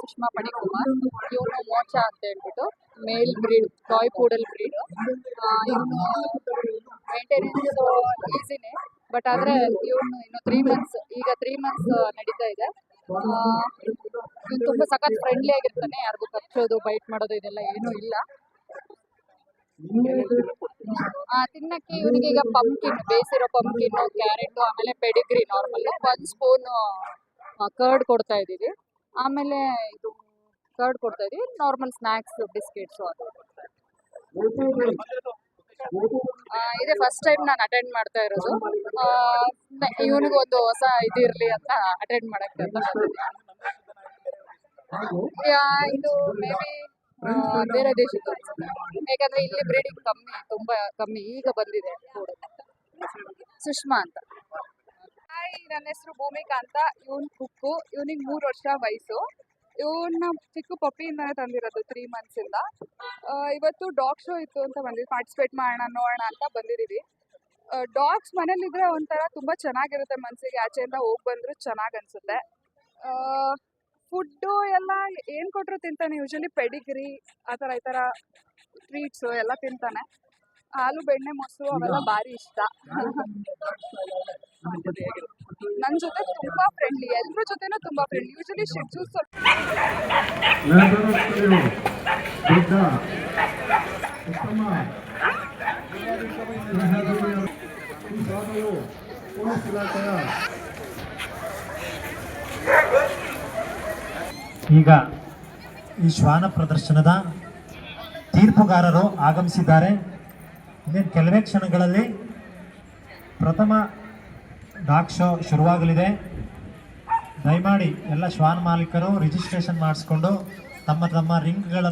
ಸುಷ್ಮಾ ಪಡಿಕುಮಾರ್ ಇವನು ಮೋಚ ಅಂತ ಹೇಳ್ಬಿಟ್ಟು male breed toy poodle breed ಇವನು ಮೇಂಟೆನೆನ್ಸ್ ಈಸಿನೇ ಬಟ್ ಆದ್ರೆ ಇವನು ಇನ್ನು ತ್ರೀ ಮಂತ್ಸ್ ಈಗ ತ್ರೀ ಮಂತ್ಸ್ ನಡೀತಾ ಇದೆ. ತುಂಬಾ ಸಖತ್ ಫ್ರೆಂಡ್ಲಿ ಆಗಿರ್ತಾನೆ, ಯಾರಿಗೂ ಕಚ್ಚೋದು ಬೈಟ್ ಮಾಡೋದು, ಇದೆಲ್ಲ ಏನು ಇಲ್ಲ. ತಿನ್ನಕ್ಕೆ ಇವನಿಗೆ ಈಗ ಪಂಪ್ಕಿನ್ ಬೇಯಿಸಿರೋ ಪಂಪ್ಕಿನ್ ಕ್ಯಾರೆಟ್ ಆಮೇಲೆ ಪೆಡಿಗ್ರಿ ನಾರ್ಮಲ್ ಒಂದ್ ಸ್ಪೂನ್ ಕರ್ಡ್ ಕೊಡ್ತಾ ಇದೀವಿ ಆಮೇಲೆ ಇದು ಕರ್ಡ್ ಕೊಡ್ತಾ ಇದೀವಿ. ನಾರ್ಮಲ್ ಸ್ನಾಕ್ಸ್ ಬಿಸ್ಕೆಟ್ಸ್ ಅದು ಇದೇ ಫಸ್ಟ್ ಟೈಮ್ ನಾನು ಅಟೆಂಡ್ ಮಾಡ್ತಾ ಇರೋದು. ಇವನಿಗೆ ಒಂದು ಹೊಸ ಇದಿರಲಿ ಅಂತ ಅಟೆಂಡ್ ಮಾಡಕ್ಕೆ. ಇದು ಮೇ ಬಿ ಬೇರೆ ದೇಶದ್ದು ಯಾಕಂದ್ರೆ ಇಲ್ಲಿ ಬ್ರೀಡಿಂಗ್ ಕಮ್ಮಿ, ತುಂಬಾ ಕಮ್ಮಿ. ಈಗ ಬಂದಿದೆ ಸುಷ್ಮಾ ಅಂತ. ನನ್ನ ಹೆಸರು ಭೂಮಿಕಾ ಅಂತ. ಇವನ್ ಕುಕ್ಕು ಇವನಿಗೆ ಮೂರು ವರ್ಷ ವಯಸ್ಸು. ಇವನ್ನ ಚಿಕ್ಕ ಪಪ್ಪಿಯಿಂದಾನೆ ತಂದಿರೋದು ತ್ರೀ ಮಂತ್ಸ್ ಇಂದ. ಇವತ್ತು ಡಾಗ್ ಶೋ ಇತ್ತು ಅಂತ ಬಂದಿದ್ವಿ. ಪಾರ್ಟಿಸಿಪೇಟ್ ಮಾಡೋಣ ನೋಡೋಣ ಅಂತ ಬಂದಿದ್ದೀವಿ ಡಾಗ್ಸ್ ಮನೇಲಿದ್ರೆ ಒಂಥರ ತುಂಬಾ ಚೆನ್ನಾಗಿರುತ್ತೆ ಮನ್ಸಿಗೆ. ಆಚೆಯಿಂದ ಹೋಗಿ ಬಂದ್ರು ಚೆನ್ನಾಗಿ ಅನ್ಸುತ್ತೆ. ಫುಡ್ಡು ಎಲ್ಲ ಏನು ಕೊಟ್ರು ತಿಂತಾನೆ? ಯೂಶಲಿ ಪೆಡಿಗ್ರಿ ಆ ಥರ ಈ ಥರ ಟ್ರೀಟ್ಸು ಎಲ್ಲ ತಿಂತಾನೆ. ಹಾಲು ಬೆಣ್ಣೆ ಮೊಸರು ಅವೆಲ್ಲ ಭಾರಿ ಇಷ್ಟ. ನನ್ನ ಜೊತೆ ತುಂಬಾ ಫ್ರೆಂಡ್ಲಿ ಎಲ್ಲರ ಜೊತೆನೂ ತುಂಬಾ ಫ್ರೆಂಡ್ಲಿ ಯೂಶಲಿ ಇಲಾಖೆಯ ಈಗ ಈ ಶ್ವಾನ ಪ್ರದರ್ಶನದ ತೀರ್ಪುಗಾರರು ಆಗಮಿಸಿದ್ದಾರೆ. ಇನ್ನೇನು ಕೆಲವೇ ಕ್ಷಣಗಳಲ್ಲಿ ಪ್ರಥಮ ಡಾಗ್ ಶೋ ಶುರುವಾಗಲಿದೆ. ದಯಮಾಡಿ ಎಲ್ಲ ಶ್ವಾನ್ ಮಾಲೀಕರು ರಿಜಿಸ್ಟ್ರೇಷನ್ ಮಾಡಿಸ್ಕೊಂಡು ತಮ್ಮ ತಮ್ಮ ರಿಂಗ್ಗಳ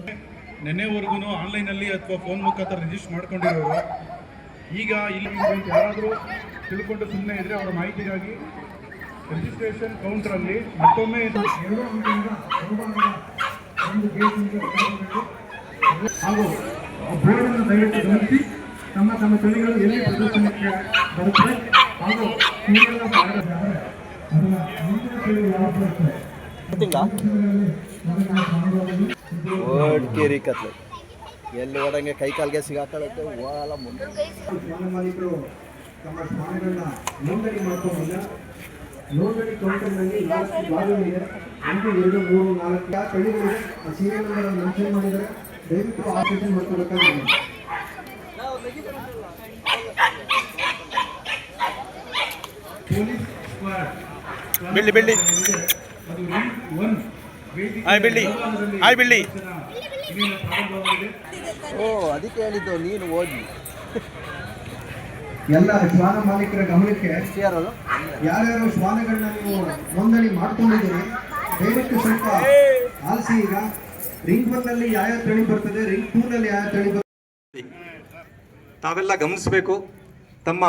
ನಿನ್ನೆವರೆಗೂ ಆನ್ಲೈನಲ್ಲಿ ಅಥವಾ ಫೋನ್ ಮುಖಾಂತರ ರಿಜಿಸ್ಟರ್ ಮಾಡ್ಕೊಂಡಿರೋರು. ಈಗ ಇಲ್ಲಿ ಯಾರಾದರೂ ತಿಳ್ಕೊಂಡು ಸುಮ್ಮನೆ ಇದ್ರೆ ಅವರ ಮಾಹಿತಿಗಾಗಿ ರಿಜಿಸ್ಟ್ರೇಷನ್ ಕೌಂಟ್ರಲ್ಲಿ ಮತ್ತೊಮ್ಮೆ. ಹಾಗೂ ಬೋರ್ಡನ್ನು ದಯವಿಟ್ಟು ಗಮನಿಸಿ. ತಮ್ಮ ತಮ್ಮ ತಳಿಗಳು ಎಲ್ಲಿ ಪ್ರದರ್ಶನಕ್ಕೆ ಬರುತ್ತವೆ. ಓಡ್ಕೇರಿ ಕತ್ಲೆ. ಎಲ್ಲಿ ಓಡಂಗೆ ಕೈ ಕಾಲ್ಗೆ ಸಿಗಾಕೊಳ್ಳುತ್ತೆ ಓಡಲ್ಲ ಮುಂದೆ. ತಮ್ಮ ಶ್ವಾನಗಳನ್ನ ನೋಂದಣಿ ಕೌಂಟರ್ನಲ್ಲಿ ಒಂದು ಎರಡು ಮೂರು ನಾಲ್ಕು ಯಾವ ತಳಿಗಳಿದೆ ಆ ಸೀರಿಯಲ್ ನಂಬರ್ ಮೆನ್ಷನ್ ಮಾಡಿದ್ದಾರೆ ದಯವಿಟ್ಟು ಆಪರೇಷನ್ ಮಾಡ್ಕೋಬೇಕಾಗಿದೆ ಪೊಲೀಸ್ ಸ್ಕ್ವಾಡ್ ಬಿಳ್ಳಿ ಬೆಳ್ಳಿ. ಆಯ್ ರಿಂಗ್ ಆಯ್ ಬಿಳ್ಳಿ. ಹಾಯ್ ಬಿಳ್ಳಿ. ಓ ಅದಕ್ಕೆ ಹೇಳಿದ್ದು ನೀನು ಹೋಗಿ ಎಲ್ಲ ಶ್ವಾನ ಮಾಲೀಕರ ಗಮನಕ್ಕೆ ಯಾರ್ಯಾರು ಶ್ವಾನಗಳನ್ನ ನೀವು ನೋಂದಣಿ ಮಾಡ್ಕೊಂಡಿದ್ದೀರಿ ದಯವಿಟ್ಟು ಸ್ವಲ್ಪ ಆಲಿಸಿ ಈಗ. ರಿಂಗ್ ಒನ್ನಲ್ಲಿ ಯಾವ ತಳಿ ಬರ್ತದೆ ರಿಂಗ್ ಟೂ ನಲ್ಲಿ ಯಾವ ತಳಿ ಬರ್ತದೆ? ತಾವೆಲ್ಲ ಗಮನಿಸಬೇಕು ತಮ್ಮ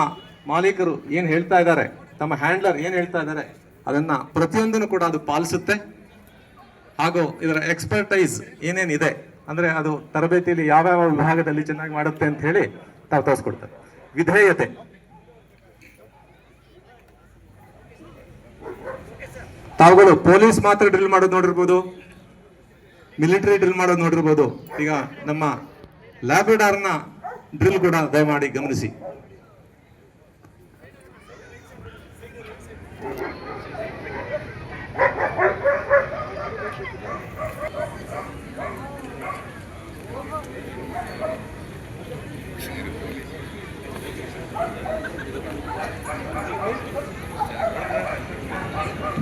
ಮಾಲೀಕರು ಏನು ಹೇಳ್ತಾ ಇದ್ದಾರೆ? ತಮ್ಮ ಹ್ಯಾಂಡ್ಲರ್ ಏನು ಹೇಳ್ತಾ ಇದ್ದಾರೆ? ಅದನ್ನ ಪ್ರತಿಯೊಂದನ್ನು ಕೂಡ ಅದು ಪಾಲಿಸುತ್ತೆ. ಹಾಗೂ ಇದರ ಎಕ್ಸ್ಪರ್ಟೈಸ್ ಏನೇನಿದೆ, ಅಂದ್ರೆ ಅದು ತರಬೇತಿಯಲ್ಲಿ ಯಾವ್ಯಾವ ವಿಭಾಗದಲ್ಲಿ ಚೆನ್ನಾಗಿ ಮಾಡುತ್ತೆ ಅಂತ ಹೇಳಿ ತಾವು ತೋರಿಸ್ಕೊಡ್ತಾರೆ ವಿಧೇಯತೆ. ತಾವುಗಳು ಪೊಲೀಸ್ ಮಾತ್ರ ಡ್ರಿಲ್ ಮಾಡೋದು ನೋಡಿರ್ಬೋದು, ಮಿಲಿಟರಿ ಡ್ರಿಲ್ ಮಾಡೋದು ನೋಡಿರ್ಬೋದು. ಈಗ ನಮ್ಮ ಲ್ಯಾಬ್ರಡಾರ್ನ ಡ್ರಿಲ್ ಕೂಡ ದಯಮಾಡಿ ಗಮನಿಸಿ.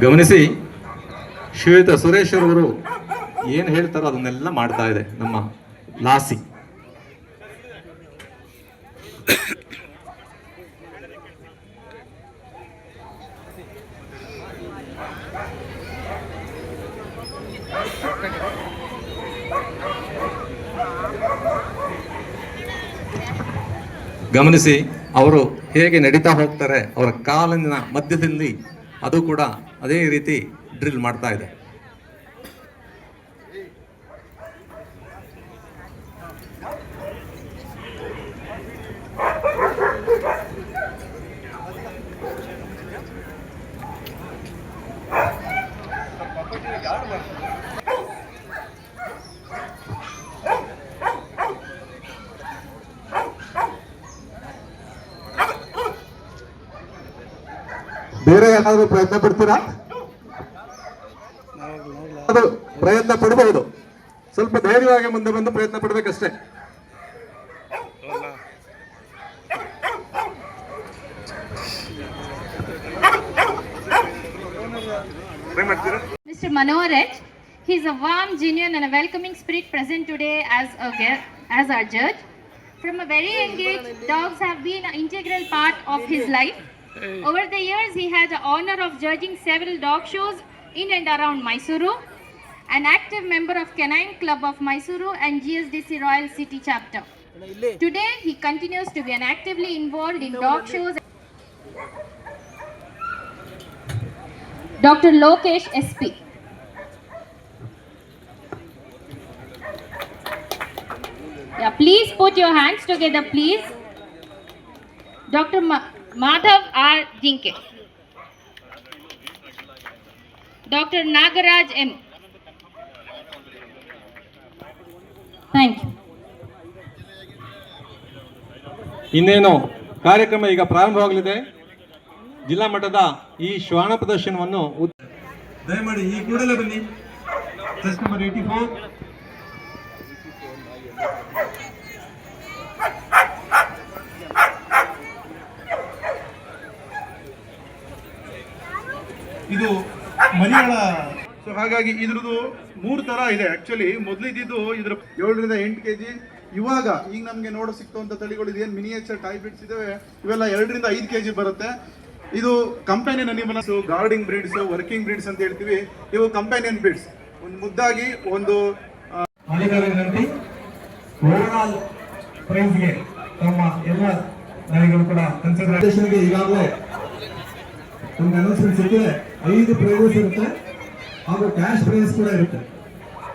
ಗಮನಿಸಿ, ಶ್ವೇತ ಸುರೇಶ್ ಅವರು ಏನು ಹೇಳ್ತಾರೋ ಅದನ್ನೆಲ್ಲ ಮಾಡ್ತಾ ಇದೆ ನಮ್ಮ ಲಾಸಿ. ಗಮನಿಸಿ, ಅವರು ಹೇಗೆ ನಡೀತಾ ಹೋಗ್ತಾರೆ, ಅವರ ಕಾಲಿನ ಮಧ್ಯದಲ್ಲಿ ಅದು ಕೂಡ ಅದೇ ರೀತಿ ಡ್ರಿಲ್ ಮಾಡ್ತಾ ಇದೆ. ಬೇರೆ ಏನಾದರೂ ಪ್ರಯತ್ನ ಪಡ್ತೀರಾ ಅದು ಪ್ರಯತ್ನ ಪಡಬಹುದು ಸ್ವಲ್ಪ ಧೈರ್ಯವಾಗಿ ಮುಂದೆ ಬಂದು ಪ್ರಯತ್ನ ಪಡಬೇಕಷ್ಟೇ Mr. Manoharaj. He is a warm, genuine, and a welcoming spirit present today as a guest, as our judge. From a very young age, dogs have been an integral part of his life. Over the years, he had the honor of judging several dog shows in and around Mysuru. An active member of Canine Club of Mysuru and GSDC Royal City chapter. Today, he continues to be an actively involved in dog shows. Dr. Lokesh SP. Yeah, please put your hands together, please. Dr. Ma- Madhav R Jinke. Doctor Nagaraj M. Thank you ಇನ್ನೇನು ಕಾರ್ಯಕ್ರಮ ಈಗ ಪ್ರಾರಂಭವಾಗಲಿದೆ. ಜಿಲ್ಲಾ ಮಟ್ಟದ ಈ ಶ್ವಾನ ಪ್ರದರ್ಶನವನ್ನು ದಯಮಾಡಿ ಈ ಕೂಡಲೇ ಬನ್ನಿ. ಪ್ರಶ್ನೆ ನಂಬರ್ ಏಯ್ಟಿ ಫೋರ್ ಇದು ಮನೆಗಳ ಸೊ ಹಾಗಾಗಿ ಇದ್ರದ್ದು ಮೂರು ತರ ಇದೆ. ಆಕ್ಚುಲಿ ಮೊದಲಿದ್ದು ಇದ್ರ ಏಳರಿಂದ ಎಂಟು ಕೆಜಿ. ಇವಾಗ ಈಗ ನಮ್ಗೆ ನೋಡೋ ಸಿಕ್ತಂತ ತಳಿಗಳು ಇದೇನು ಮಿನಿಯೇಚರ್ ಟೈಬ್ರಿಡ್ಸ್ ಇದಾವೆ ಇವೆಲ್ಲ ಎರಡರಿಂದ ಐದು ಕೆಜಿ ಬರುತ್ತೆ. ಇದು companion animals guarding breeds working breeds ಅಂತ ಹೇಳ್ತೀವಿ. ಇವು ಕಂಪೇನಿಯನ್ ಬ್ರೀಡ್ಸ್ ಒಂದು ಮುದ್ದಾಗಿ ಒಂದು ಮಾಲೀಕರಿನಂತೆ ಓವರಾಲ್ ಪ್ರೈಸ್ಗೆ ತಮ್ಮ ಎಲ್ಲ ನಾಯಿಗಳು ಕೂಡ ಕನ್ಸಿಡರೇಷನ್ಗೆ ಈಗಾಗಲೇ ಒಂದು ಅನೌನ್ಸ್ಮೆಂಟ್ ಸಿಕ್ಕಿದೆ. ಐದು ಪ್ರೈಸಸ್ ಇರುತ್ತೆ, ಹಾಗೂ ಕ್ಯಾಶ್ ಪ್ರೈಸ್ ಕೂಡ ಇರುತ್ತೆ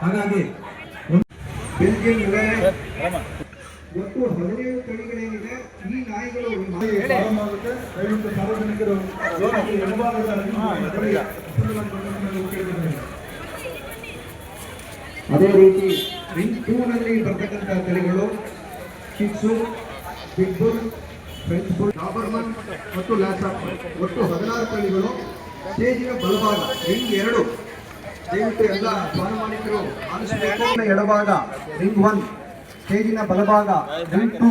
ಹಾಗಾಗಿ ಒಟ್ಟು ಹದಿನೇಳು ತಳಿಗಳೇನಿದೆ ಈ ನಾಯಿಗಳು ದಯವಿಟ್ಟು ಸಾರ್ವಜನಿಕರು. ಅದೇ ರೀತಿ ರಿಂಗ್ ಟೂ ನಲ್ಲಿ ಬರ್ತಕ್ಕಂಥ ತಳಿಗಳು chicks big bull French bull Doberman ಮತ್ತು ಲ್ಯಾಸಾಪ್ ಒಟ್ಟು ಹದಿನಾರು ತಳಿಗಳು ಸ್ಟೇಜಿನ ಬಲಭಾಗ, ರಿಂಗ್ ಎರಡು. ದಯವಿಟ್ಟು ಎಲ್ಲ ಸ್ವಾನುಮಾನಿಕರು ಆಲಿಸಬೇಕು. ಎಡಭಾಗ, ರಿಂಗ್ ಒನ್. ಸ್ಟೇಜಿನ ಬಲಭಾಗ, ರಿಂಗ್ ಟೂ.